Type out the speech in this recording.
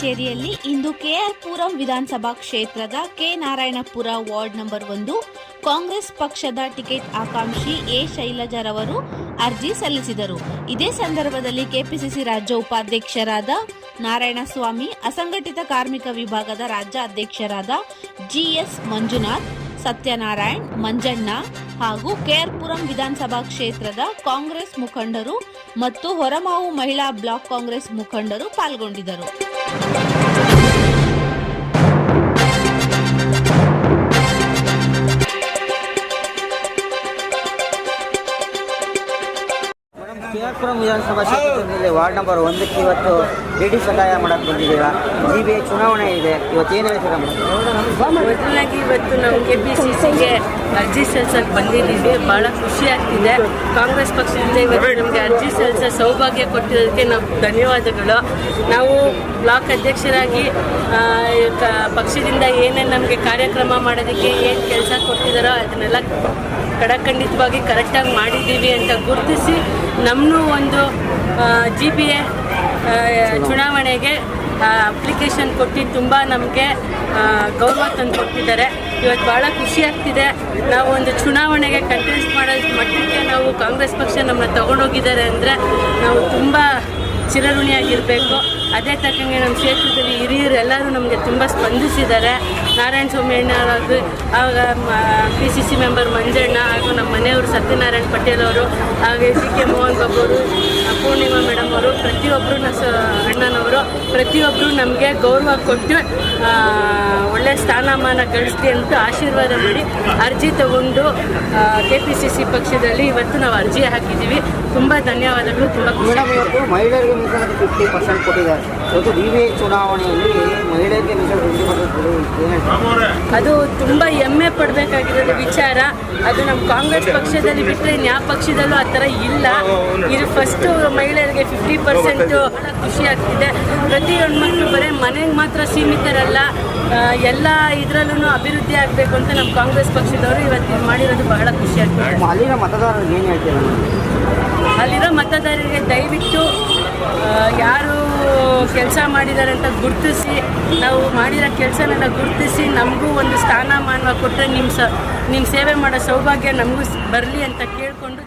ಕಚೇರಿಯಲ್ಲಿ ಇಂದು ಕೆಆರ್ ಪುರಂ ವಿಧಾನಸಭಾ ಕ್ಷೇತ್ರದ ಕೆ ನಾರಾಯಣಪುರ ವಾರ್ಡ್ ನಂಬರ್ ಒಂದು ಕಾಂಗ್ರೆಸ್ ಪಕ್ಷದ ಟಿಕೆಟ್ ಆಕಾಂಕ್ಷಿ ಎ ಶೈಲಜರವರು ಅರ್ಜಿ ಸಲ್ಲಿಸಿದರು. ಇದೇ ಸಂದರ್ಭದಲ್ಲಿ ಕೆಪಿಸಿಸಿ ರಾಜ್ಯ ಉಪಾಧ್ಯಕ್ಷರಾದ ನಾರಾಯಣಸ್ವಾಮಿ, ಅಸಂಘಟಿತ ಕಾರ್ಮಿಕ ವಿಭಾಗದ ರಾಜ್ಯ ಅಧ್ಯಕ್ಷರಾದ ಜಿಎಸ್ ಮಂಜುನಾಥ್, ಸತ್ಯನಾರಾಯಣ್, ಮಂಜಣ್ಣ ಹಾಗೂ ಕೆಆರ್ಪುರಂ ವಿಧಾನಸಭಾ ಕ್ಷೇತ್ರದ ಕಾಂಗ್ರೆಸ್ ಮುಖಂಡರು ಮತ್ತು ಹೊರಮಾವು ಮಹಿಳಾ ಬ್ಲಾಕ್ ಕಾಂಗ್ರೆಸ್ ಮುಖಂಡರು ಪಾಲ್ಗೊಂಡಿದ್ದರು. ವಿಧಾನಸಭಾ ಕ್ಷೇತ್ರದಲ್ಲಿ ವಾರ್ಡ್ ನಂಬರ್ ಒಂದಕ್ಕೆ ಇವತ್ತು ಭೇಟಿ ಸಹಾಯ ಮಾಡಕ್ಕೆ ಬಂದಿದ್ದೀರಾ? ಜಿ ಬಿ ಚುನಾವಣೆ ಇದೆ. ಇವತ್ತು ಏನು ಹೇಳ್ತೀರಾ ಮೊದಲಾಗಿ ಇವತ್ತು ನಾವು ಕೆ ಪಿ ಸಿ ಸಿಗೆ ಅರ್ಜಿ ಸಲ್ಲಿಸಕ್ಕೆ ಬಂದಿದ್ದೀವಿ. ಭಾಳ ಖುಷಿ ಆಗ್ತಿದೆ. ಕಾಂಗ್ರೆಸ್ ಪಕ್ಷದಿಂದ ಇವತ್ತು ನಮಗೆ ಅರ್ಜಿ ಸಲ್ಲಿಸೋ ಸೌಭಾಗ್ಯ ಕೊಟ್ಟಿರೋದಕ್ಕೆ ನಾವು ಧನ್ಯವಾದಗಳು. ನಾವು ಬ್ಲಾಕ್ ಅಧ್ಯಕ್ಷರಾಗಿ ಪಕ್ಷದಿಂದ ಏನೇನು ನಮಗೆ ಕಾರ್ಯಕ್ರಮ ಮಾಡೋದಕ್ಕೆ ಏನು ಕೆಲಸ ಕೊಟ್ಟಿದ್ದಾರೋ ಅದನ್ನೆಲ್ಲ ಕಡಖಂಡಿತವಾಗಿ ಕರೆಕ್ಟಾಗಿ ಮಾಡಿದ್ದೀವಿ ಅಂತ ಗುರುತಿಸಿ ನಮ್ಮನ್ನು ಒಂದು ಜಿ ಬಿ ಎ ಚುನಾವಣೆಗೆ ಅಪ್ಲಿಕೇಶನ್ ಕೊಟ್ಟು ತುಂಬ ನಮಗೆ ಗೌರವ ತಂದು ಕೊಟ್ಟಿದ್ದಾರೆ ಇವತ್ತು ಭಾಳ ಖುಷಿ ಆಗ್ತಿದೆ. ನಾವು ಒಂದು ಚುನಾವಣೆಗೆ ಕಂಟೆಸ್ಟ್ ಮಾಡೋ ಮಟ್ಟಕ್ಕೆ ನಾವು ಕಾಂಗ್ರೆಸ್ ಪಕ್ಷ ನಮ್ಮನ್ನ ತಗೊಂಡೋಗಿದ್ದಾರೆ ಅಂದರೆ ನಾವು ತುಂಬ ಚಿರಋಣಿಯಾಗಿರಬೇಕು. ಅದೇ ತಕ್ಕಂಗೆ ನಮ್ಮ ಕ್ಷೇತ್ರದಲ್ಲಿ ಹಿರಿಯರು ಎಲ್ಲರೂ ನಮಗೆ ತುಂಬ ಸ್ಪಂದಿಸಿದ್ದಾರೆ. ನಾರಾಯಣ ಸ್ವಾಮಿಯಣ್ಣ ಅವರು ಆಗ P C C member Manjanna, ಹಾಗೂ ನಮ್ಮ ಮನೆಯವರು ಸತ್ಯನಾರಾಯಣ ಪಟೇಲ್ ಅವರು, ಹಾಗೆ ಸಿ ಕೆ ಮೋಹನ್ ಬಾಬು ಅವರು, ಪೂರ್ಣಿಮಾ ಮೇಡಮ್ ಅವರು ಪ್ರತಿಯೊಬ್ಬರು ಸ, ಅಣ್ಣನವರು ಪ್ರತಿಯೊಬ್ಬರು ನಮಗೆ ಗೌರವ ಕೊಟ್ಟು ಒಳ್ಳೆಯ ಒಳ್ಳೆ ಸ್ಥಾನಮಾನ ಗಳಿಸ್ತಿ ಅಂತ ಆಶೀರ್ವಾದ ಮಾಡಿ ಅರ್ಜಿ ತಗೊಂಡು ಕೆ ಪಿ ಸಿ ಸಿ ಪಕ್ಷದಲ್ಲಿ ಇವತ್ತು ನಾವು ಅರ್ಜಿ ಹಾಕಿದ್ದೀವಿ. ತುಂಬ ಧನ್ಯವಾದಗಳು, ತುಂಬ ಮಹಿಳೆಯರಿಗೆ ಮೀಸಲಾತಿ ಫಿಫ್ಟಿ ಪರ್ಸೆಂಟ್ ಕೊಟ್ಟಿದ್ದಾರೆ. ಇವತ್ತು ಚುನಾವಣೆಯಲ್ಲಿ ಮಹಿಳೆಯರಿಗೆ ಮೀಸಲು ಫಿಫ್ಟಿ ಪರ್ಸೆಂಟ್ ಕೊಡಿ ಏನು ಹೇಳ್ತೀರಾ? ಅದು ತುಂಬ ಹೆಮ್ಮೆ ಪಡಬೇಕಾಗಿರೋದು ವಿಚಾರ. ಅದು ನಮ್ಮ ಕಾಂಗ್ರೆಸ್ ಪಕ್ಷದಲ್ಲಿ ಬಿಟ್ಟರೆ ಯಾವ ಪಕ್ಷದಲ್ಲೂ ಆ ಥರ ಇಲ್ಲ. ಇದು ಫಸ್ಟು ಮಹಿಳೆಯರಿಗೆ ಫಿಫ್ಟಿ ಪರ್ಸೆಂಟು ಖುಷಿ ಆಗ್ತಿದೆ. ಪ್ರತಿ ಹೆಣ್ಮಕ್ಳು ಬರೀ ಮನೆಗೆ ಮಾತ್ರ ಸೀಮಿತರಲ್ಲ. ಎಲ್ಲ ಇದರಲ್ಲೂ ಅಭಿವೃದ್ಧಿ ಆಗಬೇಕು ಅಂತ ನಮ್ಮ ಕಾಂಗ್ರೆಸ್ ಪಕ್ಷದವರು ಇವತ್ತು ಮಾಡಿರೋದು ಬಹಳ ಖುಷಿ ಆಗ್ತಿದೆ. ಅಲ್ಲಿರೋ ಮತದಾರರಿಗೆ ಏನು ಹೇಳ್ತೀರಾ? ಮೇಡಮ್ ಅಲ್ಲಿರೋ ಮತದಾರರಿಗೆ ದಯವಿಟ್ಟು ಕೆಲಸ ಮಾಡಿದ್ದಾರೆ ಅಂತ ಗುರುತಿಸಿ, ನಾವು ಮಾಡಿರೋ ಕೆಲಸನೆಲ್ಲ ಗುರುತಿಸಿ ನಮಗೂ ಒಂದು ಸ್ಥಾನಮಾನ ಕೊಟ್ಟರೆ ನಿಮ್ಮ ಸ ನಿಮ್ಮ ಸೇವೆ ಮಾಡೋ ಸೌಭಾಗ್ಯ ನಮಗೂ ಬರಲಿ ಅಂತ ಕೇಳಿಕೊಂಡು